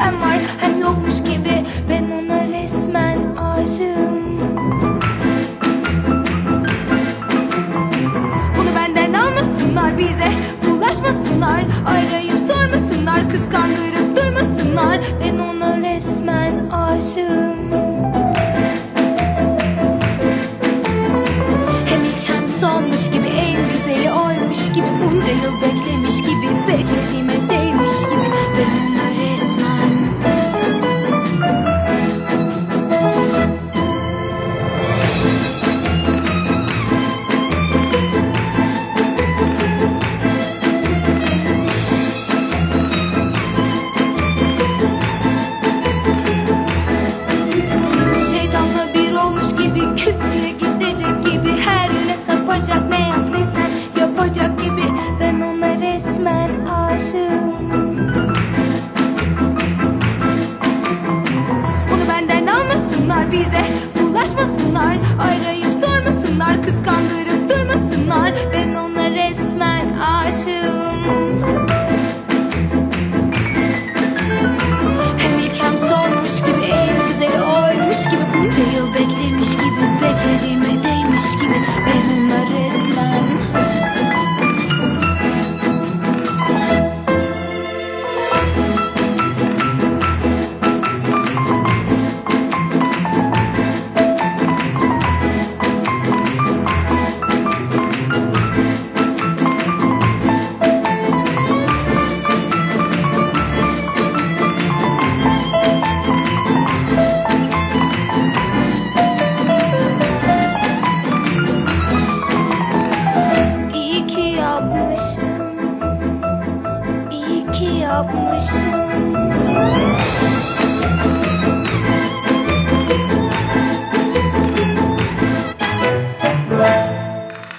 hem var hem yokmuş gibi. Ben ona resmen aşığım. Bunu benden almasınlar bize Bulaşmasınlar. Arayıp sormasınlar Kıskandırıp durmasınlar. Ben ona resmen aşığım. Hem ilk hem sonmuş gibi En güzeli oymuş gibi. Bunca yıl beklemiş almasınlar bize Bulaşmasınlar. Arayıp kalkmışım